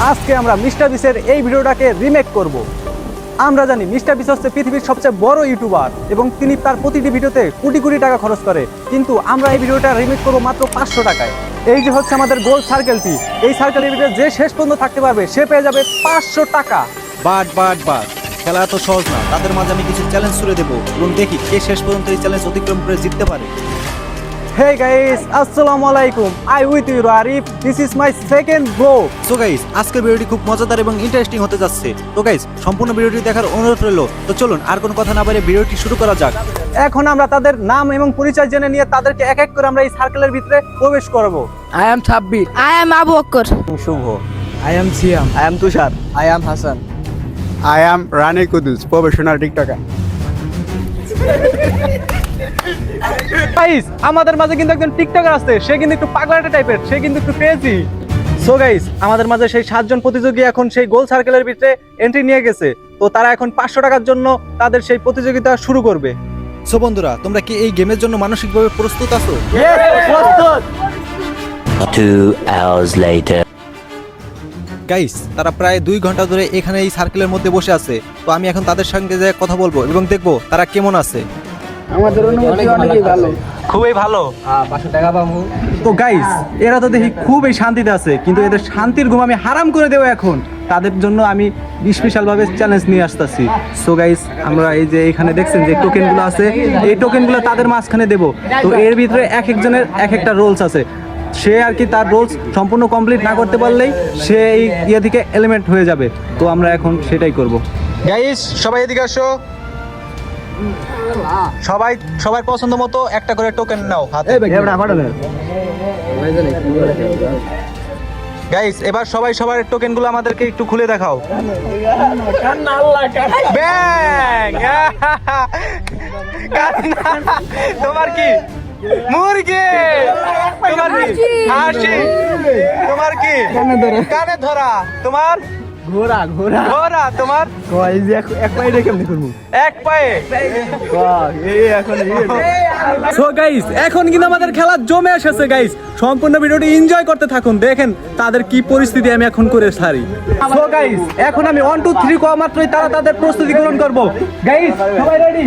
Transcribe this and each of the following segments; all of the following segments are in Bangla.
আজকে আমরা মিস্টার বিসের এই ভিডিওটাকে রিমেক করব। আমরা জানি মিস্টার বিস হচ্ছে পৃথিবীর সবচেয়ে বড় ইউটিউবার এবং তিনি তার প্রতিটি ভিডিওতে কোটি কোটি টাকা খরচ করে। কিন্তু আমরা এই ভিডিওটা রিমেক করব মাত্র পাঁচশো টাকায়। এই যে হচ্ছে আমাদের গোল সার্কেলটি এই সার্কেলের ভিতরে যে শেষ পর্যন্ত থাকতে পারবে, সে পেয়ে যাবে পাঁচশো টাকা। বাট বাট বাট, খেলা এত সহজ না। তাদের মাঝে আমি কিছু চ্যালেঞ্জ ছুড়ে দেবো। এবং দেখি কে শেষ পর্যন্ত এই চ্যালেঞ্জ অতিক্রম করে জিততে পারে। গাইস আসসালামু আলাইকুম I with you Arif this is my second blog so guys আজকের ভিডিওটি খুব মজাদার এবং ইন্টারেস্টিং হতে যাচ্ছে তো গাইস সম্পূর্ণ ভিডিওটি দেখার অনুরোধ রইল তো চলুন আর কোনো কথা না বলে ভিডিওটি শুরু করা যাক এখন আমরা তাদের নাম এবং পরিচয় জেনে নিয়ে তাদেরকে এক এক করে আমরা এই সার্কেলের ভিতরে প্রবেশ করব I am Thabbir. I am Abu Bakr. Shuvo I am Siam. I am Tushar I am Hassan. I am Rani Kudus, professional TikToker. Guys আমাদের মাঝে কিন্তু একজন টিকটকার আছে সে কিন্তু একটু পাগলাটে টাইপের সে কিন্তু একটু ক্রেজি সো গাইস আমাদের মাঝে সেই সাতজন প্রতিযোগী এখন সেই গোল সার্কেলের ভিতরে এন্ট্রি নিয়ে গেছে। তো তারা এখন পাঁচশো টাকার জন্য তাদের সেই প্রতিযোগিতা শুরু করবে। সো বন্ধুরা তোমরা কি এই গেমের জন্য মানসিকভাবে প্রস্তুত আছো. গাইস তারা প্রায় দুই ঘণ্টা ধরে এখানে এই সার্কেলের মধ্যে বসে আছে। তো আমি এখন তাদের সঙ্গে যে কথা বলব এবং দেখব তারা কেমন আছে। আমাদের অনুমতি অনেকই ভালো। খুবই ভালো। পাঁচশো টাকা পাবো তো গাইস এরা তো দেখি খুবই শান্তিতে আছে কিন্তু এদের শান্তির ঘুম আমি হারাম করে দেবো এখন। তাদের জন্য আমি স্পেশাল ভাবে চ্যালেঞ্জ নিয়ে আসতেছি। সো গাইস আমরা এই যে এখানে দেখছেন যে টোকেনগুলো আছে এই টোকেনগুলো তাদের মাঝখানে দেব। তো এর ভিতরে এক একজনের এক একটা রোলস আছে। সে আর কি তার রোলস সম্পূর্ণ কমপ্লিট না করতে পারলেই সে এই ইয়ে থেকে এলিমেন্ট হয়ে যাবে। তো আমরা এখন সেটাই করব। গাইস সবাই এদিকে আসো। সবাই সবার পছন্দ মতো একটা করে টোকেন নাও হাতে। গাইস এবার সবাই সবার টোকেনগুলো আমাদেরকে একটু খুলে দেখাও। ব্যাং তোমার কি? মুরগি! তোমার কি? হাসি! তোমার কি? কানে ধরা। তোমার? ঘোড়া ঘোড়া ঘোড়া তোমার? যে এক পায়ে করব এক পায়ে? এই এখন সো গাইস এখন কিন্তু আমাদের খেলা জমে এসেছে গাইস সম্পূর্ণ ভিডিওটি এনজয় করতে থাকুন। দেখেন তাদের কি পরিস্থিতি আমি এখন করে সারি। সো গাইস এখন আমি ওয়ান টু থ্রি কোয়া মাত্রই তারা তাদের প্রস্তুতি গ্রহণ করব। গাইস সবাই রেডি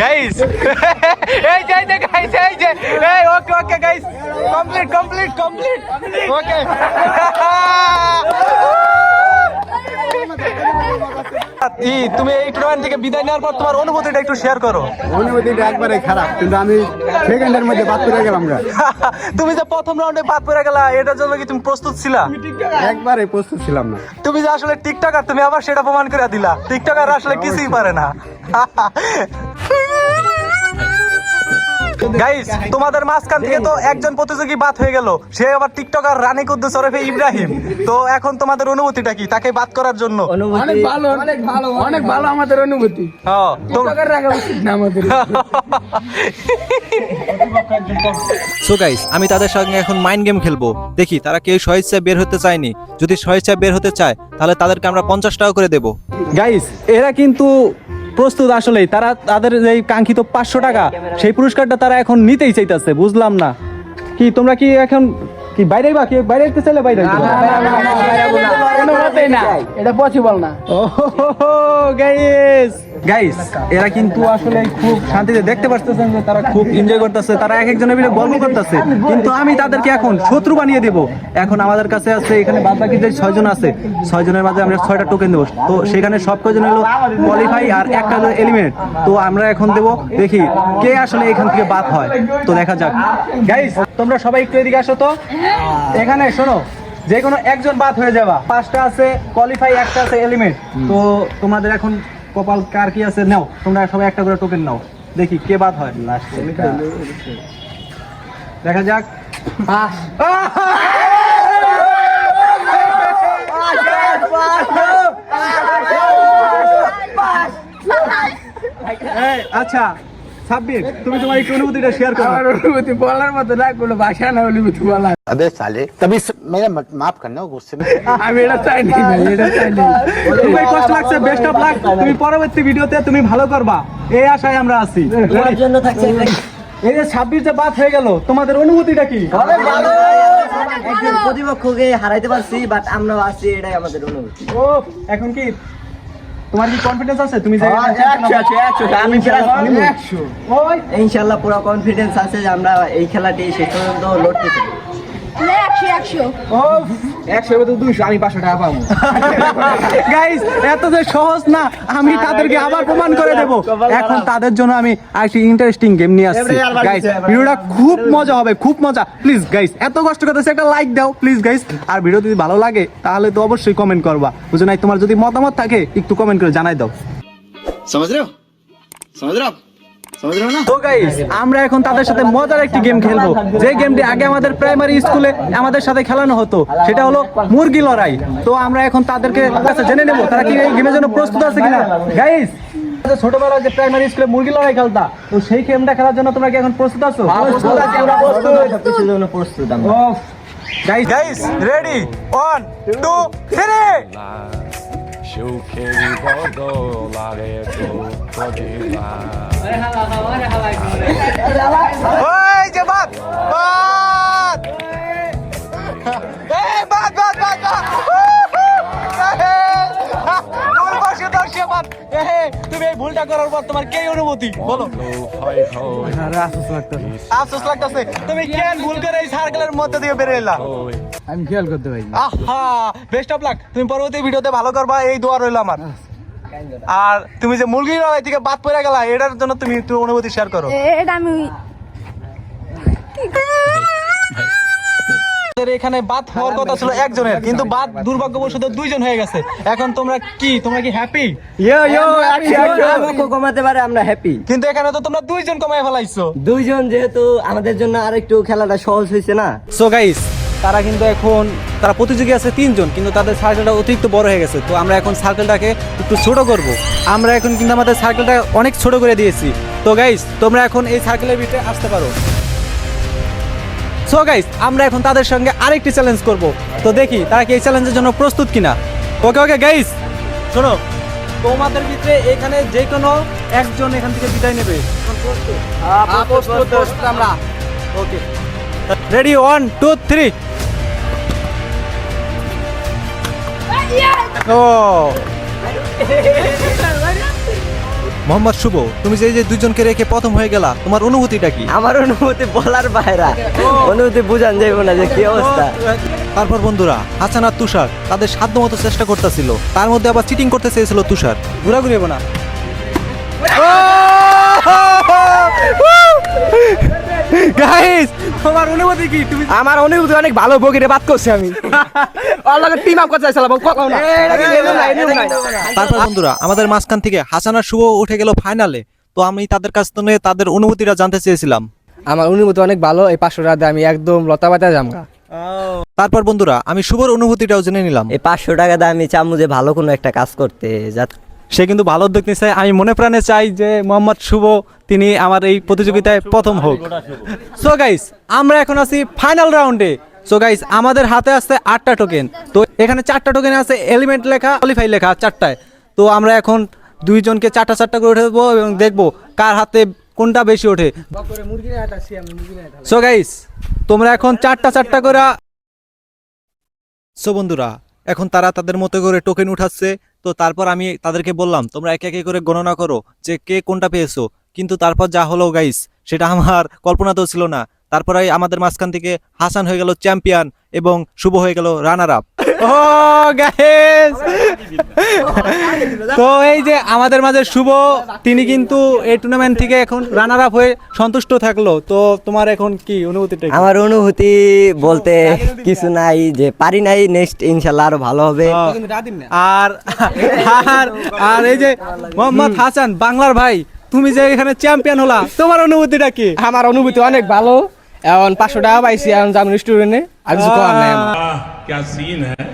গাইস এই যে এই যে গাইস এই যে এই okay okay guys complete complete complete okay তুমি এই টুর্নামেন্ট থেকে বিদায় নেওয়ার পর তোমার অনুভূতিটা একটু শেয়ার করো। অনুমতিটা একবারে খারাপ কিন্তু আমি সেকেন্ডের মধ্যে বাদ করে গেলাম তুমি যে প্রথম রাউন্ডে বাদ পড়ে গেলা এটার জন্য কি তুমি প্রস্তুত ছিলা? একবারে প্রস্তুত ছিলাম না। তুমি যে আসলে টিকটকার তুমি আবার সেটা প্রমাণ করে দিলা। টিকটকার আসলে কিছুই পারে না। গাইস তোমাদের মাঝখান থেকে তো একজন প্রতিযোগী বাদ হয়ে গেল। সে আবার টিকটকার রানী কুদ্দুস ওরফে ইব্রাহিম। তো এখন তোমাদের অনুভূতিটা কি? তাকে বাদ করার জন্য? অনেক ভালো অনেক ভালো অনেক ভালো আমাদের অনুভূতি। হ্যাঁ, তো- টাকার রাখা উচিত না আমাদের। সো গাইস আমি তাদের সঙ্গে এখন মাইন্ড গেম খেলব। দেখি তারা কেউ স্বেচ্ছায় বের হতে চায়নি। যদি স্বেচ্ছায় বের হতে চায় তাহলে তাদেরকে আমরা পঞ্চাশ টাকা করে দেবো। গাইস এরা কিন্তু প্রস্তুত আসলে তারা তাদের এই কাঙ্ক্ষিত পাঁচশো টাকা সেই পুরস্কারটা তারা এখন নিতেই চাইতেছে বুঝলাম না কি তোমরা কি এখন কি বাইরে বা কি বাইরে যেতে চাইলে বাইরে এটা পসিবল না গাইস গাইস এরা কিন্তু আসলে খুব শান্তিতে দেখতে পারতেছেন যে তারা খুব এনজয় করতেছে, তারা এক একজনের মিলে গল্প করতেছে। কিন্তু আমি তাদেরকে এখন শত্রু বানিয়ে দেব। এখন আমাদের কাছে আছে, এখানে বাদ বাকি যে ছয়জন আছে। ছয়জনের মাঝে আমরা ছয়টা টোকেন দেবো। তো সেখানে সব কয়জন হলো কোয়ালিফাই আর একটা হলো এলিমেন্ট তো আমরা এখন দেব, দেখি কে আসলে এখান থেকে বাদ হয়। তো দেখা যাক। গাইস তোমরা সবাই একটু এদিকে আসো তো। এখানে শোনো, যে কোনো একজন বাদ হয়ে যাবা। পাঁচটা আছে কোয়ালিফাই একটা আছে এলিমেন্ট তো তোমাদের এখন কপাল কার কি আছে? নাও তোমরা সবাই একটা করে টোকেন নাও। দেখি কে বাদ হয়। দেখা যাক। আচ্ছা সাব্বির তুমি তোমার একটু অনুভূতিটা শেয়ার করো আমার অনুভূতি বলার মতো না কোনো ভাষা না অনুভূতি বলা अबे साले तभी स- मेरा मत- माफ करना गुस्से में আমি এটা চাই নাই ভাই এটা চাই নাই খুবই কষ্ট লাগছে বেস্ট অফ লাক তুমি পরবর্তী ভিডিওতে তুমি ভালো করবা এই আশায় আমরা আছি এই যে ছাব্বিশ যে বাদ হয়ে গেল তোমাদের অনুভূতিটা কি একজন প্রতিপক্ষকে হারাইতে পারছি বাট আমরা আছি এটাই আমাদের অনুভূতি ও এখন কি তোমার কি কনফিডেন্স আছে? তুমি যে আমি একশো ওই। ইনশাল্লাহ পুরো কনফিডেন্স আছে যে আমরা এই খেলাটি শেষ পর্যন্ত লড়তে চাই আমি তাদেরকে আবার প্রমাণ করে দেব। এখন তাদের জন্য আমি আরেকটি ইন্টারেস্টিং গেম নিয়ে আসছি। গাইস ভিডিওটা খুব মজা হবে খুব মজা। প্লিজ গাইস এত কষ্ট করতেছে একটা লাইক দাও প্লিজ গাইস আর ভিডিও যদি ভালো লাগে তাহলে তো অবশ্যই কমেন্ট করবা। বুঝে নাই তোমার যদি মতামত থাকে একটু কমেন্ট করে জানাই দাও। সমাজ রাও সমাজ তো গাইস আমরা এখন তাদের সাথে মজার একটি গেম খেলব। যে গেমটি আগে আমাদের প্রাইমারি স্কুলে আমাদের সাথে খেলানো হতো সেটা হলো মুরগি লড়াই। তো আমরা এখন তাদেরকে কাছে জেনে নেব তারা কি এই গেমের জন্য প্রস্তুত আছে কিনা? গাইস ছোটবেলায় যে প্রাইমারি স্কুলে মুরগি লড়াই খেলতা তো সেই গেমটা খেলার জন্য তোমরা কি এখন প্রস্তুত আছো? জন্য প্রস্তুত আমরা। Guys guys ready one two three ওই যে বাদ বাদ এই বাদ বাদ বাদ বাদ তুমি এই ভুলটা করার পর তোমার কি অনুভূতি বলো আফসোস লাগতেছে তুমি কেন ভুল করে এই সার্কেলের মধ্যে দিয়ে বেরিয়ে এলা আমি খেয়াল করতে পারি আহা বেস্ট অফ লাক তুমি পরবর্তী ভিডিওতে ভালো করবা এই দোয়া রইল আমার। আর তুমি যে মুরগি লড়াই থেকে বাদ পড়ে গেলা এটার জন্য তুমি একটু অনুভূতি শেয়ার করো। এটা আমি এখানে বাদ হওয়ার কথা ছিল একজনের কিন্তু বাদ দুর্ভাগ্যবশত দুইজন হয়ে গেছে। এখন তোমরা কি তোমরা কি হ্যাপি কমাতে পারে আমরা হ্যাপি কিন্তু এখানে তো তোমরা দুইজন কমায় ফেলাইছো। দুইজন যেহেতু আমাদের জন্য আরেকটু খেলাটা সহজ হয়েছে না। সো গাইস তারা কিন্তু এখন তারা প্রতিযোগী আছে তিনজন কিন্তু তাদের সার্কেলটা অতিরিক্ত বড় হয়ে গেছে। তো আমরা এখন সার্কেলটাকে একটু ছোট করব। আমরা এখন কিন্তু আমাদের সার্কেলটা অনেক ছোট করে দিয়েছি। তো গাইস তোমরা এখন এই সার্কেলের ভিতরে আসতে পারো। সো গাইস আমরা এখন তাদের সঙ্গে আরেকটি চ্যালেঞ্জ করব। তো দেখি তারা কি এই চ্যালেঞ্জের জন্য প্রস্তুত কিনা? ওকে ওকে গাইস শোনো তোমাদের ভিতরে এখানে যে কোনো একজন এখান থেকে বিদায় নেবে। আমরা। Okay ready one two three ও। মোহাম্মদ শুভ তুমি যে যে দুজনকে রেখে প্রথম হয়ে গেলা তোমার অনুভূতিটা কি? আমার অনুভূতি বলার বাইরা। অনুভূতি বুঝান যাইব না যে কি অবস্থা। তারপর বন্ধুরা হাসান আর তুষার তাদের সাধ্য মতো চেষ্টা করতেছিল। তার মধ্যে আবার চিটিং করতে চেয়েছিল তুষার। ঘোরাঘুরি হবে না। গাইস তোমার অনুভূতি কি? তুমি আমার অনুভূতি অনেক ভালো বগিরে বাদ করছি আমি। লগে টিম আপ করতে চাইছিলাম কথা না? তারপর বন্ধুরা আমাদের মাঝখান থেকে হাসান আর শুভ উঠে গেল ফাইনালে তো আমি তাদের কাছ থেকে তাদের অনুভূতিটা জানতে চেয়েছিলাম। আমার অনুভূতি অনেক ভালো এই পাঁচশো টাকা আমি একদম লতা পাতা জামগা তারপর বন্ধুরা আমি শুভর অনুভূতিটাও জেনে নিলাম। এই পাঁচশো টাকা দিয়ে আমি চামু যে ভালো কোনো একটা কাজ করতে যাতে সে কিন্তু ভালো উদ্যোগ নিচ্ছে আমি মনে প্রাণে চাই যে মোহাম্মদ শুভ তিনি আমার এই প্রতিযোগিতায় প্রথম হোক। সো গাইস আমরা এখন আছি ফাইনাল রাউন্ডে সো গাইস আমাদের হাতে আছে আটটা টোকেন তো এখানে চারটা টোকেন আছে এলিমেন্ট লেখা কোয়ালিফাই লেখা চারটায়। তো আমরা এখন দুইজনকে চারটা চারটা করে উঠে দেবো এবং দেখব কার হাতে কোনটা বেশি ওঠে। সো গাইস তোমরা এখন চারটা চারটা করে সো বন্ধুরা, এখন তারা তাদের মতো করে টোকেন উঠাচ্ছে। তো তারপর আমি তাদেরকে বললাম, তোমরা একে একে করে গণনা করো যে কে কোনটা পেয়েছ। কিন্তু তারপর যা হলো গাইস সেটা আমার কল্পনা তো ছিল না। তারপরে আমাদের মাঝখান থেকে হাসান হয়ে গেল চ্যাম্পিয়ন এবং শুভ হয়ে গেল রানার আপ ও গাইস তো এই যে আমাদের মাঝে শুভ তিনি কিন্তু এই টুর্নামেন্ট থেকে এখন রানার আপ হয়ে সন্তুষ্ট থাকল। তো তোমার এখন কি অনুভূতিটা আমার অনুভূতি বলতে কিছু নাই যে পারি নাই নেক্সট ইনশাল্লাহ আরও ভালো হবে। আর আর আর এই যে মোহাম্মদ হাসান বাংলার ভাই তুমি যে এখানে চ্যাম্পিয়ন হলা তোমার অনুভূতিটা কি? আমার অনুভূতি অনেক ভালো। এখন পাঁচশো টাকা পাইছি এখন যাব রেস্টুরেন্টে আর কিছু করার নাই আমার। क्या सीन है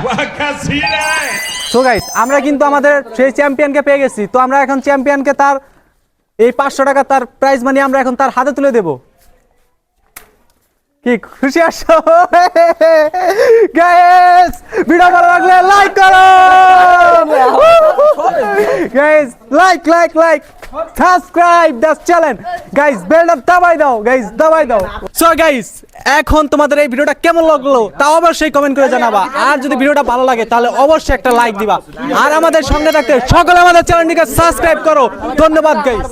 वाह क्या सीन है সো গাইস আমরা কিন্তু আমাদের সেই চ্যাম্পিয়নকে পেয়ে গেছি তো আমরা এখন চ্যাম্পিয়নকে তার এই পাঁচশো টাকা তার প্রাইজ মানি আমরা এখন তার হাতে তুলে দেব কি খুশি আসছো গাইস ভিডিও ভালো লাগলে লাইক করো guys like like like subscribe that's channel guys বেলটা দাবাই দাও গাইস দাবাই দাও। সো গাইস এখন তোমাদের এই ভিডিওটা কেমন লাগল তা অবশ্যই কমেন্ট করে জানাবা। আর যদি ভিডিওটা ভালো লাগে, তাহলে অবশ্যই একটা লাইক দিবা। আর আমাদের সঙ্গে থাকতে সকলে আমাদের চ্যানেলটিকে সাবস্ক্রাইব করো। ধন্যবাদ গাইস